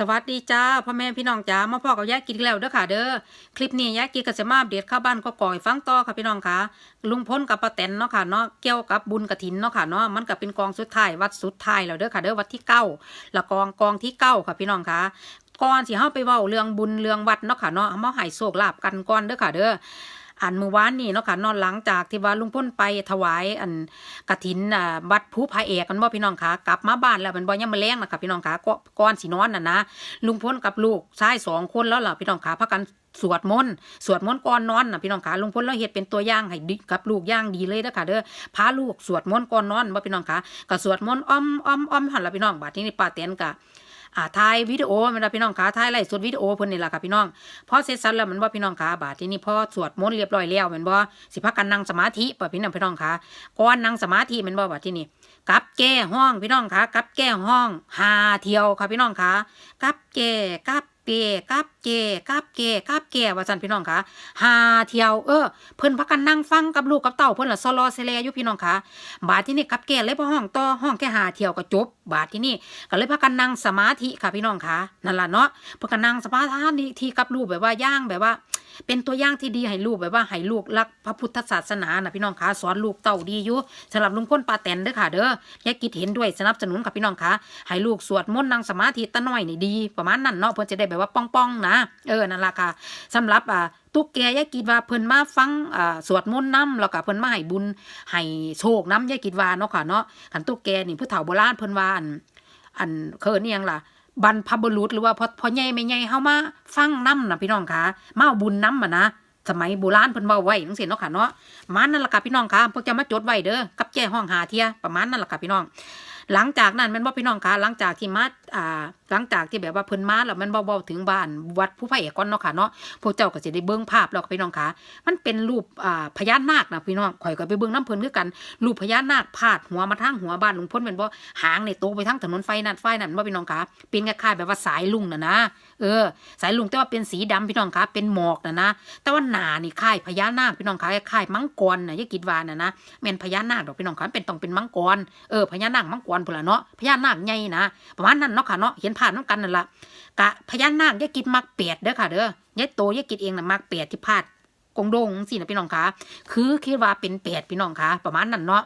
สวัสดีจ้าพ่อแม่พี่น้องจ้ามาพ่อกับยายกินแล้วเด้อค่ะ เด้อคลิปนี้ยายกินก็จะมาอัปเดข้าวบ้านก็ก่อยฟังต่อค่ะพี่น้องค่ะ ลุงพ้นกับป้าแตนเนาะค่ะเนาะเกี่ยวกับบุญกระถินเนาะค่ะเนาะมันก็เป็นกองสุดท้ายวัดสุดท้ายแล้วเด้อค่ะ เด้อวัดที่เก้าละกองกองที่เก้าค่ะพี่น้องค่ะก่อนสิเฮาไปเว้าเรื่องบุญเรื่องวัดเนาะค่ะเนาะเอามาให้โชคลาภกันก่อนเด้อค่ะ เด้อ อันเมื่อวานนี้เนาะค่ะนอนหลังจากที่ว่าลุงพ้นไปถวายอันกฐินอ่าวัดภูพระเอกกันบ่พี่น้องคะกลับมาบ้านแล้วมันบ่ยังมาแรงนะคะพี่น้องคะก็ก่อนสินอนน่ะนะลุงพ้นกับลูกชายสองคนแล้วล่ะพี่น้องคะพากันสวดมนต์สวดมนต์ก่อนนอนน่ะพี่น้องคะลุงพ้นแล้วเฮ็ดเป็นตัวอย่างให้ดิกับลูกย่างดีเลยเด้อค่ะเด้อพาลูกสวดมนต์ก่อนนอนบ่พี่น้องคะก็สวดมนต์อ้อมอ้อมอ้อมหันละพี่น้องบัดนี้ป้าแตนก็ อ่าถ่ายวิดีโอมันละพี่น้องคะถ่ายไลฟ์สดวิดีโอเพิ่นนี่ล่ะค่ะพี่น้องพอเสร็จสับแล้วมันบ่พี่น้องคะบาดที่นี้พอสวดมนต์เรียบร้อยแล้วม่นบ่สิพากันนั่งสมาธิป่ะพี่น้องพี่น้องคะก่อนนั่งสมาธิม่นบ่บัดที่นี้กับแก้ห้องพี่น้องคะกับแก้ห้องหาเที่ยวค่ะพี่น้องคะกับแก้กับเปกับเกกับเกกับเกว่าซั่นพี่น้องคะหาเที่ยวเออเพิ่นพักกันนั่งฟังกับลูกกับเต้าเพิ่นละซอลอเซเลอยู่พี่น้องคะบาดที่นี่กับแก้เลยบ่ห้องต่อห้องแค่หาเที่ยวก็จบ บาดที่นี่ก็เลยพักกันนั่งสมาธิค่ะพี่น้องคะนั่นล่ะเนาะพิ่นก็นั่งสมาธิที่กับลูกแบบว่าย่างแบบว่า เป็นตัวอย่างที่ดีให้ลูกแบบว่าให้ลูกรักพระพุทธศาสนานะพี่น้องคะสอนลูกเต่าดีอยู่สำหรับลุงพ้นปาแตนเด้อค่ะ เด้อยายกิดเห็นด้วยสนับสนุนค่ะพี่น้องคะให้ลูกสวดมนต์นั่งสมาธิตะน้อยนี่ดี ประมาณนั้นเนาะเพิ่นจะได้แบบว่าป้องๆนะ เออนั่นล่ะค่ะสำหรับอ่า ตุ๊กแกยายกิดว่าเพิ่นมาฟังอ่าสวดมนต์นํแล้วก็เพิ่นมาให้บุญให้โชคนํยายกิดว่าเนาะค่ะเนาะคันตุ๊กแกนี่ผู้เฒ่าโบราณเพิ่นว่าอันอันเคินนี่ยังล่ะบรรพบุรุษหรือว่าพอพอใหญ่แม่ใหญ่เฮามาฟังนำนะพี่น้องคะมาเอาบุญนำอะนะสมัยโบราณเพิ่นเว้าไว้จังซี่เนาะค่ะเนาะมานั่นล่ะค่ะพี่น้องคะพวกจะมาจดไว้เด้อกับแจ้ห้องหาเที่ยประมาณนั่นล่ะค่ะพี่น้อง หลังจากนั้นแม่นบ่พี่น้องคะหลังจากที่มาอ่าหลังจากที่แบบว่าเพิ่นมาแล้วม่นบ่เว้าถึงบ้านวัดผู้ไผ่ก่อนเนาะค่ะเนาะพวกเจ้าก็สิได้เบิ่งภาพแล้วพี่น้องคะมันเป็นรูปอ่าพญานาคนะพี่น้องข่อยก็ไปเบิ่งน้ำเพิ่นคือกันรูปพญานาคพาดหัวมาทางหัวบ้านลุงพ้นแม่นบ่หางในโตไปทางถนนไฟนั่นไฟนั่นบ่พี่น้องคะเป็นคล้ายๆแบบว่าสายลุงน่ะนะเออ สายลุงแต่ว่าเป็นสีดำพี่น้องคะเป็นหมอกน่ะนะ แต่ว่าหนานี่คล้ายพญานาคพี่น้องคะคล้ายมังกรน่ะย่าคิดว่าน่ะนะแม่นพญานาคดอกพี่น้องคะเป็นต้องเป็นมังกรเออพญานาคมังกรพุ่นล่ะเนาะพญานาคใหญ่นะประมาณนั้นเนาะค่ะเนาะเห็นภาพนํกันนั่นละกะพญานาคย่าคิดมักเปียดเด้อค่ะเด้อยายโตย่าคิดเองน่ะมักเปียดที่พาดกงโดงสินะพี่น้องคะคือคิดว่าเป็นเปียดพี่น้องคะประมาณนั้นเนาะ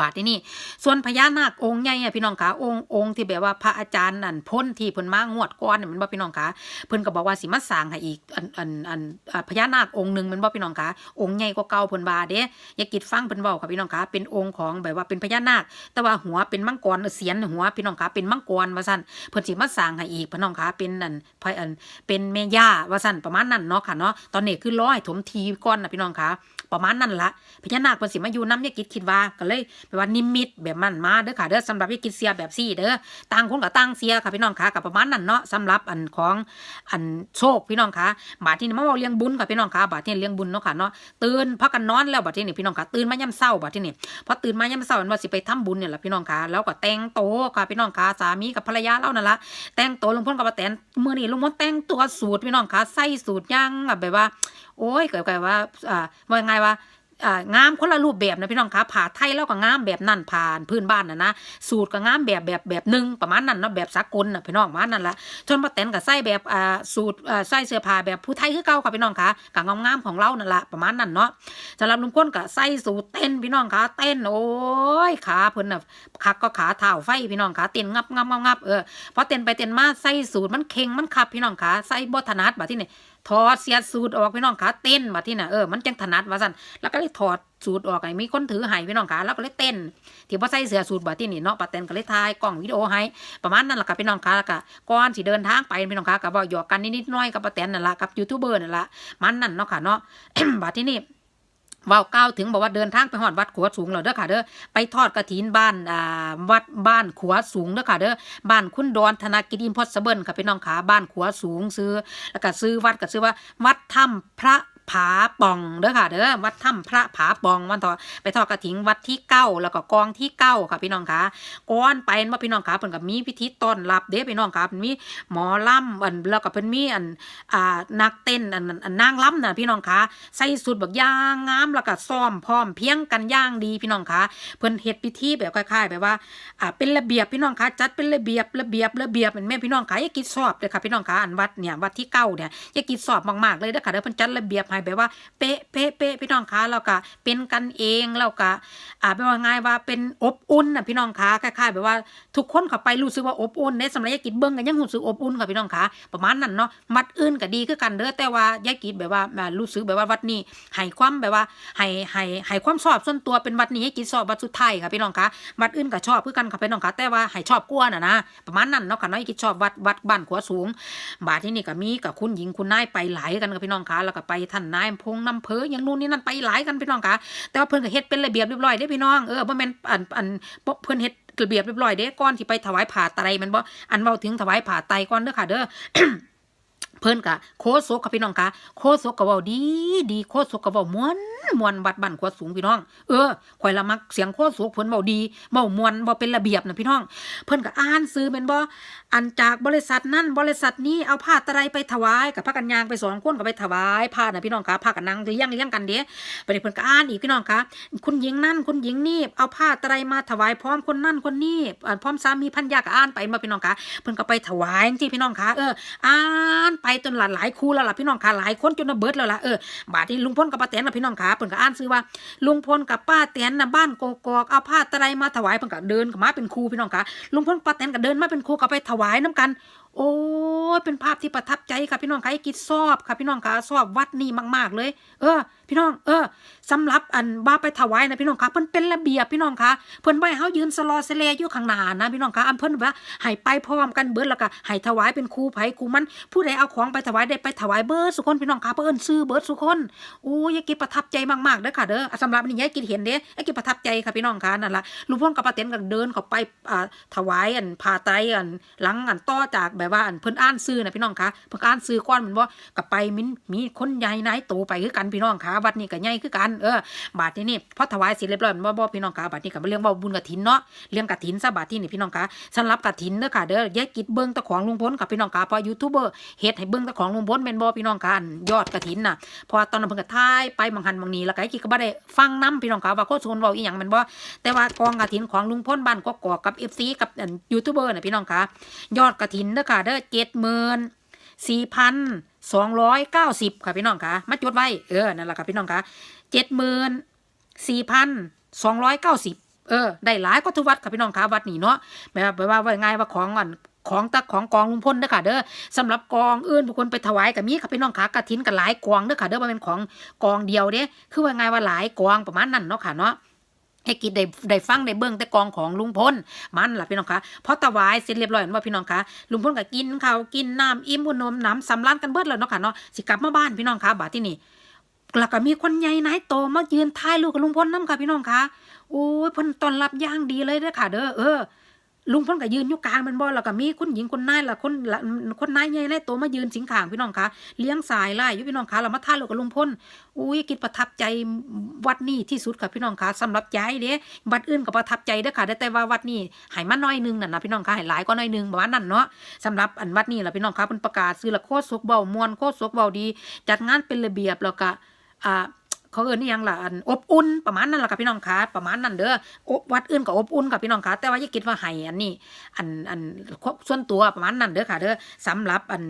บาทที่นี่ส่วนพญานาคองค์ใหญ่อะพี่น้องคะองค์องค์ที่แบบว่าพระอาจารย์นั่นพ้นที่เพิ่นมางวดก้อนน่ะแมันบ่พี่น้องคะเพิ่นก็บอกว่าสิมาสร้างให้อีกอันอันอันพญานาคองค์หนึ่งมันบ่พี่น้องคะองค์ใหญ่กว่าเก่าเพิ่นว่าเด้อย่ากิดฟังเพิ่นเว้าค่ะพี่น้องคะเป็นองค์ของแบบว่าเป็นพญานาค แต่ว่าหัวเป็นมังกรเสียนหัวพี่น้องคะเป็นมังกรว่าซั่นเพิ่นสิมาสร้างให้อีกพี่น้องคะเป็นอันพอันเป็นแม่ย่าว่าซั่นประมาณนั้นเนาะค่ะเนาะตอนนี้คือร้อยถมทีก่อนน่ะพี่น้องคะประมาณนั้นละพญานาคเพิ่นสิมาอยู่นำอย่ากิดคิดว่าก็เลยแบบว่านิมิตแบบมันมาเด้อค่ะเด้อสำหรับอย่กิดเสียแบบซี่เด้อต่างคนก็ต่างเสียค่ะพี่น้องคะกับประมาณนั้นเนาะสำหรับอันของอันโชคพี่น้องคะบาดที่นี่มาเว้าเรื่องบุญค่ะพี่น้องคะบาดที่นี่เรื่องบุญเนาะค่ะเนาะตื่นพักกันนอนแล้วบาดที่นี่พี่น้องคะตื่นมายามเช้าบาดที่นี่พอตื่นมายามเช้ามันว่าสิไปทำบุญเนี่ยแหละพี่น้องคะแล้วก็แต่งโตวค่ะพี่น้องคะสามีกับภรรยาเรานั่นละแต่งตัวลุงพลกับป้าแตนมื้อนี้ลุงพลแต่งตัวสูทพี่น้องคะใส่สูทย่างแบบว่า โอ้ยเกิดกับว่าอ่าว่าไงว่า อ่างามคนละรูปแบบนะพี่น้องคะผ่าไทยแล้วก็งามแบบนั่นผ่านพื้นบ้านนะนะสูตรก็งามแบบแบบแบบหนึ่งประมาณนั้นเนาะแบบสากลนะพี่น้องประมาณนั้นละจนมาแตนกับใส่แบบอ่าสูตรอ่าใส่เสื้อผ้าแบบผู้ไทยคือเก่าค่ะพี่น้องคะกับงามๆของเรานั่นละประมาณนั้นเนาะสำหรับลุงพ้นก็ใส่สูตรเต้นพี่น้องคะเต้นโอ้ยขาเพิ่นน่ะคักก็ขาเท้าไฟพี่น้องคะเต้นงับงับงับงับเออพอเต้นไปเต้นมาใส่สูตรมันเข่งมันขับพี่น้องคะใส่บ่ถนัดบัดที่นี่ ถอดเสียสูตรออกพี่น้องขาเต้นมาที่น่ะเออมันจังถนัดว่าสั่นแล้วก็เลยถอดสูตรออกไงมีคนถือให้พี่น้องขาแล้วก็เลยเต้นที่พอใส่เสื้อสูตรบาที่นี่เนาะปาเต้นก็เลยถ่ายกล้องวิดีโอให้ประมาณนั้นแหละค่ะพี่น้องขาแล้วก็ก่อนสิเดินทางไปพี่น้องขาก็บอกหยอกกันนิดๆน้อยกับปาเต้นนั่นละกับยูทูบเบอร์นั่นละมันนั่นเนาะค่ะเนาะบาที่นี่ ว่าก้าวถึงบอกว่าเดินทางไปหอดวัดขัวสูงเราเด้อค่ะเด้อไปทอดกระถินบ้านอ่าวัดบ้านขัวสูงเด้อค่ะเด้อบ้านคุณดอนธนากิจอินพอสเบิลค่ะพี่น้องขาบ้านขัวสูงซื้อแล้วก็ซื้อวัดก็ซื้อว่าวัดถ้ำพระ ผาป่องเด้อค่ะเด้อวัดถ้ำพระผาป่องวันต่อไปทอดกระถิงวัดที่เก้าแล้วก็กองที่เก้าค่ะพี่น้องคะก้อนไปว่าพี่น้องคะเพิ่นก็มีพิธีต้อนรับเด้พี่น้องคะเพิ่นมีหมอลำอันแล้วก็เพิ่นมีอันอ่านักเต้นอันอันอันางลำน่ะพี่น้องคะใส่สุดแบบย่างงามแล้วก็ซ้อมพร้อมเพียงกันย่างดีพี่น้องคะเพิ่นเฮ็ดพิธีแบบคล้ายๆแบบว่าอ่าเป็นระเบียบพี่น้องคะจัดเป็นระเบียบระเบียบระเบียบเหมือนแม่พี่น้องคะอย่ากิดสอบเลยค่ะพี่น้องคะอันวัดเนี่ยวัดที่เก้าเนี่ยอย่ากิดสอบมากๆเลยเด้อค่ะเด้อเพิ่นจัดระเบียบให้แบบว่า เป๊ะเป๊ะเป๊ะพี่น้องคะแล้วก็เป็นกันเองแล้วก็อ่าเป็นว่าง่ายว่าเป็นอบอุ่นน่ะพี่น้องคะคล้ายๆแบบว่าทุกคนเข้าไปรู้สึกว่าอบอุ่นในสำหรับยายกิดเบิ่งกันยังรู้สึกอบอุ่นค่ะพี่น้องคะประมาณนั้นเนาะวัดอื่นก็ดีคือกันเด้อแต่ว่ายายกิดแบบว่าอ่ารู้สึกแบบว่าวัดนี้ให้ความแบบว่าให้ให้ให้ความชอบส่วนตัวเป็นวัดนี้ยายกิดชอบวัดสุดท้ายค่ะพี่น้องคะวัดอื่นก็ชอบคือกันค่ะพี่น้องคะแต่ว่าให้ชอบกลัวน่ะนะประมาณนั้นเนาะค่ะนาะยายกิดชอบวัดวัดบ้านขัวสูงบาทที่นี่ก็มีกับคุณหญิงคุณนายไปหลายกันกับพี่น้องคะแล้วก็ไปท่านนายพงน้ำเพออย่างนู้นนี่นั่นไปหลายกันพี่น้องคะแต่ว่าเพิ่นก็เฮ็ดเป็นระเบียบเรียบร้อยเด้พี่น้องเออบ่แม่นอันอันเพิ่นเฮ็ดระเบียบเรียบร้อยเด้ก่อนที่ไปถวายผ่าไตรมันบ่อันเว้าถึงถวายผ่าไตก่อนเด้อค่ะเด้อ เพิ่นกะโคโซกค่ะพี่น้องคะโคโซกก็เว้าดีดีโคโซกก็เว้ามวนมวนวัดบ้านขวาสูงพี่น้อง เออข่อยละมักเสียงโคโซกเพิ่นเว้าดีเว้ามวนบ่เป็นระเบียบนะพี่น้อง เพิ่นก็อ่านซื้อแม่นบ่อันจากบริษัทนั้นบริษัทนี้เอาผ้าตะไลไปถวายกับพากันยางไปสองคนก็ไปถวายผ้านะพี่น้องคะพากันนังเลี้ยงเลี้ยงกันเด้ไปเพิ่นก็อ่านอีกพี่น้องคะคุณหญิงนั่นคุณหญิงนี่เอาผ้าตะไลมาถวายพร้อมคนนั่นคนนี้อ่พร้อมสามีพันยาก็อ่านไปมาพี่น้องคะเพิ่นก็ไปถวายจริงพี่น้องคะเอออ่านไปจนหลายหลายครูแล้วล่ะพี่น้องคะหลายคนจนระเบิดแล้วล่ะเออบาดนี้ลุงพลกับป้าแตนน่ะพี่น้องคะเพิ่นก็อ่านซื้อว่า ลุงพลกับป้าแตนน่ะบ้านกกอกเอาผ้าตะไลมาถวายเพิ่นก็เดินมาเป็นครูพี่น้องคะลุงพลป้าแตนก็เดินมาเป็นครูก็ไปถวายน้กันโอ้เป็นภาพที่ประทับใจค่ะพี่น้องคะไอ้กิจชอบค่ะพี่น้องคะชอบวัดนี้มาก ๆ เลย เออ พี่น้อง เออ สำหรับอันบ้าไปถวายนะพี่น้องคะเพิ่นเป็นระเบียบพี่น้องคะเพิ่นไว้ให้เฮายืนสลอเสเลอยู่ข้างหน้านะพี่น้องคะอันเพิ่นว่าให้ไปพร้อมกันเบิดแล้วก็ให้ถวายเป็นครูไผครูมันผู้ใดเอาของไปถวายได้ไปถวายเบิดสุคนพี่น้องคะเพิ่นซื้อเบิดสุคนโอ้ยยายกิประทับใจมากๆเด้อค่ะเด้อสำหรับนี่ยายกิเห็นเด้ยายกิประทับใจค่ะพี่น้องคะนั่นล่ะลุงพลกับป้าเต็นก็เดินเข้าไปอ่าถวายอันผ้าไตอันหลังอันต่อจากแบบว่าอันเพิ่นอ่านซื้อนะพี่น้องคะเพิ่นอ่านซื้อก่อนมันบ่ก็ไปมินมีคนใหญ่นายโตไปคือกันพี่น้องคะวัดนี้ก็ใหญ่คือกันเออบาดนี้นี่พอถวายเสร็จเรียบร้อยมันบ่บ่พี่น้องคะบาดนี้ก็เรื่องเว้าบุญกฐินเนาะเรื่องกฐินซะบาดที่นี่พี่น้องคะสำหรับกฐินเด้อค่ะเด้อยายกิดเบิ่งตะของลุงพลกับพี่น้องคะเพราะยูทูบเบอร์เฮ็ดให้เบิ่งตะของลุงพลแม่นบ่พี่น้องคะอันยอดกฐินน่ะเพอตอนนั้นเพิ่นก็ทายไปบางหันบางนี้แล้วก็ยายกิดก็บ่ได้ฟังนํพี่น้องคะว่าโคชนเว้าอีหยังแม่นบ่แต่ว่ากองกฐินของลุงพลบ้านกกอกกับ FC กับอันยูทูบเบอร์น่ะพี่น้องคะยอดกฐินเด้อค่ะเด้อ70,000 สี่พันสองร้อยเก้าสิบค่ะพี่น้องคะมาจดไว้เออนั่นแหละค่ะพี่น้องคะเจ็ดหมื่นสี่พันสองร้อยเก้าสิบเออได้หลายก็ทุวัดค่ะพี่น้องคะวัดนี้เนาะแบบว่าว่าง่ายว่าของอันของตะของกองลุงพลเด้อค่ะเด้อสำหรับกองอื่นทุกคนไปถวายกับมีค่ะพี่น้องคะกระถินกับหลายกองเด้อค่ะเด้อมันเป็นของกองเดียวเด้คือว่าง่ายว่าหลายกองประมาณนั้นเนาะค่ะเนาะ ให้กินได้ได้ฟังได้เบิ่งแต่กองของลุงพลมันล่ะพี่น้องคะพอถวายเสร็จเรียบร้อยว่าพี่น้องคะลุงพลก็กินข้าวกินน้ำอิ่มบุญนมน้ำสำลันกันเบิดแล้วเนาะค่ะเนาะสิกลับมาบ้านพี่น้องคะบาที่นี่แล้วก็มีคนใหญ่นายโตมายืนท้ายลูกกับลุงพลนํค่ะพี่น้องคะโอ้ยพนต้อนรับย่างดีเลยเด้อค่ะ เด้อเออ ลุงพลก็ยืนอยู่กลางมันบ่แล้วก็มีคุณหญิงคุณนายล่ะคนละคนนายใหญ่นายโตมายืนสิงขางพี่น้องคะเลี้ยงสายไล่อยู่พี่น้องคะแล้วมาถ่ายรูปกับลุงพลอุ้ยกิดประทับใจวัดนี้ที่สุดค่ะพี่น้องคะสำหรับยายเด้วัดอื่นก็ประทับใจเด้อค่ะแต่ว่าวัดนี้ให้มาน้อยหนึงน่ะนะพี่น้องคะให้หลายก็น้อยหนึงประมาณนั้นเนาะสำหรับอันวัดนี้ละพี่น้องคะเพิ่นประกาศซื้อละโคตรสุกเบามวนโคตรสุกเบาดี จัดงานเป็นระเบียบแล้วก็อ่า เขาเอิ้นนี่ยังล่ะอันอบอุ่นประมาณนั้นล่ะค่ะพี่น้องคะประมาณนั้นเด้ออบวัดอื่นก็อบอุ่นค่ะพี่น้องคะแต่ว่าอย่าคิดว่าให้อันนี้ อันอันส่วนตัวประมาณนั้นเด้อค่ะเด้อสำหรับอัน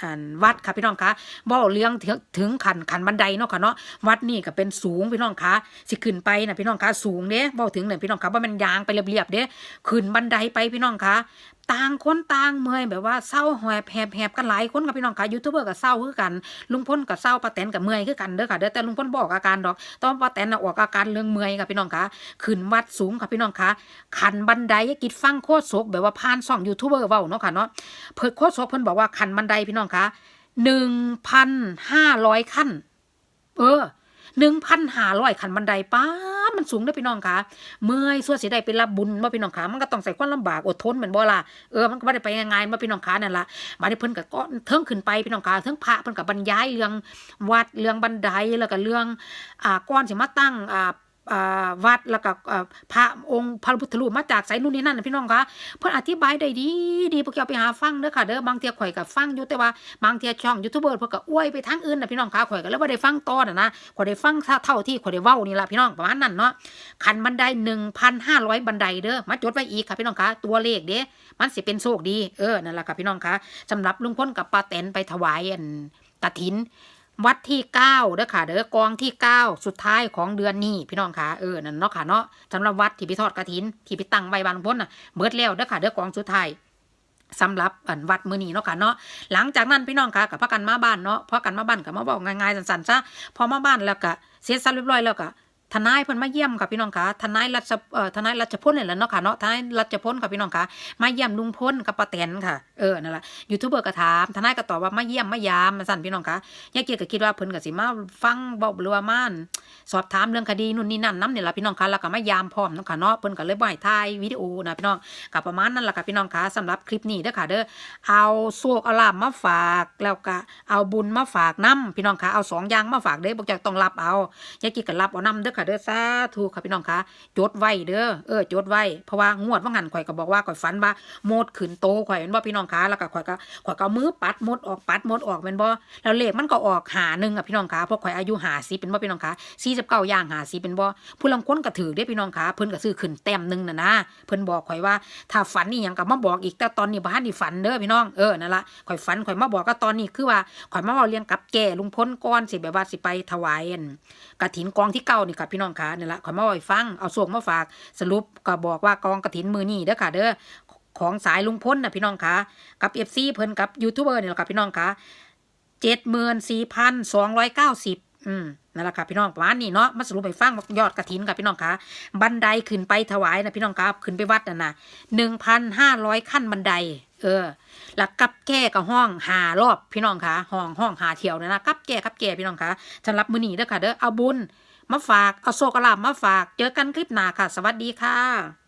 อันวัดค่ะพี่น้องคะบ่เรื่องถึงขันขันบันไดเนาะค่ะเนาะวัดนี่ก็เป็นสูงพี่น้องคะสิขึ้นไปนะพี่น้องคะสูงเด้บ่ถึงเนี่ยพี่น้องคะว่ามันยางไปเรียบๆเด้ขึ้นบันไดไปพี่น้องคะต่างคนต่างเมื่อยแบบว่าเศร้าหอยแผบกันหลายคนค่ะพี่น้องค่ะยูทูบเบอร์ก็เศร้าคือกัน ลุงพลก็เศร้าป้าแตนก็เมื่อยคือกันเด้อค่ะเด้อแต่ลุงพลบอกอาการดอกตอนป้าแตนน่ะออกอาการเรื่องเมื่อยค่ะพี่น้องค่ะขึ้นวัดสูงค่ะพี่น้องค่ะขันบันไดกิดฟังโคตรโศกแบบว่าผ่านช่องยูทูบเบอร์เว้าเนาะค่ะเนาะเพิ่โคตรโศกเพิ่นบอกว่าขันบันไดพี่น้องคะหนึ่งพันห้าร้อยขั้น เออหนึ่งพันห้าร้อยขันบันไดป้ามันสูงเด้พี่น้องคะเมื่อยส่วนสิได้ไปรับบุญว่าพี่น้องคะมันก็ต้องใส่ความลำบากอดทนเหมือนบ่ล่ะเออมันก็ไม่ได้ไปง่ายๆว่าพี่น้องคะนั่นละมาได้เพิ่นก็ก็เทิงขึ้นไปพี่น้องคะเทิงพระเพิ่นก็บบรรยายเรื่องวัดเรื่องบันไดแล้วก็เรื่องอ่าก้อนสิมาตั้งอ่า วัดแล้วก็พระองค์พระพุทธรูปมาจากไสนู่นนี่นั่นพี่น้องคะเพิ่นอธิบายได้ดีดีพวกเราไปหาฟังเด้อค่ะเด้อบางเทียข่อยก็ฟังอยู่แต่ว่าบางเทียช่องยูทูบเบอร์เพิ่นก็อวยไปทางอื่นนะพี่น้องคะข่อยก็เลยบ่าได้ฟังต่อนะนะข่อยได้ฟังเท่าที่ข่อยได้เว้านี่ละพี่น้องประมาณนั้นเนาะคันบันได1,500บันไดเด้อมาจดไว้อีกค่ะพี่น้องคะตัวเลขเด้มันสิเป็นโชคดีเออนั่นแหละค่ะพี่น้องคะสำหรับลุงพลกับป้าแตนไปถวายอันกฐิน วัดที่เก้าเด้อค่ะ เด้อกองที่เก้าสุดท้ายของเดือนนี้พี่น้องค่ะเออนั่นเนาะค่ะเนาะสำหรับวัดที่พิทอดกระถิน ที่พิตั้งใบบานพ้นน่ะเบิดแล้วเด้อค่ะ เด้อกองสุดท้ายสำหรับอันวัดมือนี้เนาะค่ะเนาะหลังจากนั้นพี่น้องค่ะกับพะกันมาบ้านเนาะพะกันมาบ้านกับมาบอกง่ายๆสั้นๆซะพอมาบ้านแล้วก็เสร็จสับเรียบร้อยแล้วก็ ทนายเพิ่นมาเยี่ยมค่ะพี่น้องค่ะทนายรัชเอ่อทนายรัชพลนี่แหละเนาะค่ะเนาะทนายรัชพลค่ะพี่น้องค่ะมาเยี่ยมลุงพลกับป้าแตนค่ะเออนั่นแหละยูทูบเบอร์ก็ถามทนายก็ตอบว่ามาเยี่ยมมายามมาสั่นพี่น้องค่ะยายเกียรติก็คิดว่าเพิ่นก็สิมาฟังเว้าหรือว่ามาสอบถามเรื่องคดีนู่นนี่นั่นน้ำเนี่ยละพี่น้องคะแล้วก็มายามพร้อมเนาะค่ะเนาะเพิ่นก็เลยบ่ให้ถ่ายวิดีโอนะพี่น้องก็ประมาณนั้นแหละค่ะพี่น้องคะสำหรับคลิปนี้เด้อค่ะเด้อเอาโชคเอาลาบมาฝากแล้วก็เอาบุญมาฝากนํพี่น้องคะเอาสองอย่างมาฝากเด้อบ่จักต้องรับเอายายเกียรติก็รับเอานํเด้อค่ะเด้อสาธุค่ะพี่น้องคะจดไว้เด้อเออจดไว้เพราะว่างวดว่างั้นข่อยก็บอกว่าข่อยฝันว่าโมดขึ้นโตข่อยแม่นบ่พี่น้องคะแล้วก็ข่อยก็ข่อยก็มือปัดมดออกปัดมดออกแม่นบ่แล้วเลขมันก็ออกหาหนึ่งอะพี่น้องคะเพราะข่อยอายุหาสีเป็นบ่พี่น้องคะสี่สิบเก้าย่างหาสีเป็นบ่ผู้ลังคนก็ถือได้พี่น้องคะเพิ่นก็ซื้อขึ้นแต้มหนึ่งน่ะนะเพิ่นบอกข่อยว่าถ้าฝันนี่ยังก็มาบอกอีกแต่ตอนนี้บ้านนี่ฝันเด้อพี่น้องเออนั่นละข่อยฝันข่อยมาบอกก็ตอนนี้คือว่าข่อยมาเว้าเรียงกับแก่ลุงพ้นก้อนสิแบบว่าสิไปถวายอันกฐินกองที่เก้านี่ค่ะพี่น้องคะนั่ละขอมาเว้าให้ฟังเอาส่วงมาฝากสรุปก็บอกว่ากองกฐินมือนี่เด้อค่ะ เด้อของสายลุงพ้นนะพี่น้องคะกับ FC เพิ่นกับยูทูบเบอร์นี่แหละค่ะพี่น้องคะเจ็ดหมื่นสี่พันสองร้อยเก้าสิบอืมนั่นแหละค่ะพี่น้องประมาณนี้เนาะมาสรุปไปฟังยอดกระถินค่ะพี่น้องคะบันไดขึ้นไปถวายนะพี่น้องครับขึ้นไปวัดน่ะนะหนึ่งพันห้าร้อยขั้นบันได เออแล้วกับแก้กับห้องหารอบพี่น้องคะห้องห้องหาเที่ยวนะนะกับแก้กับแก้พี่น้องคะสำหรับมื้อนี้เด้อค่ะเด้อเอาบุญ มาฝาก เอาโซกลาบมาฝาก เจอกันคลิปหน้าค่ะ สวัสดีค่ะ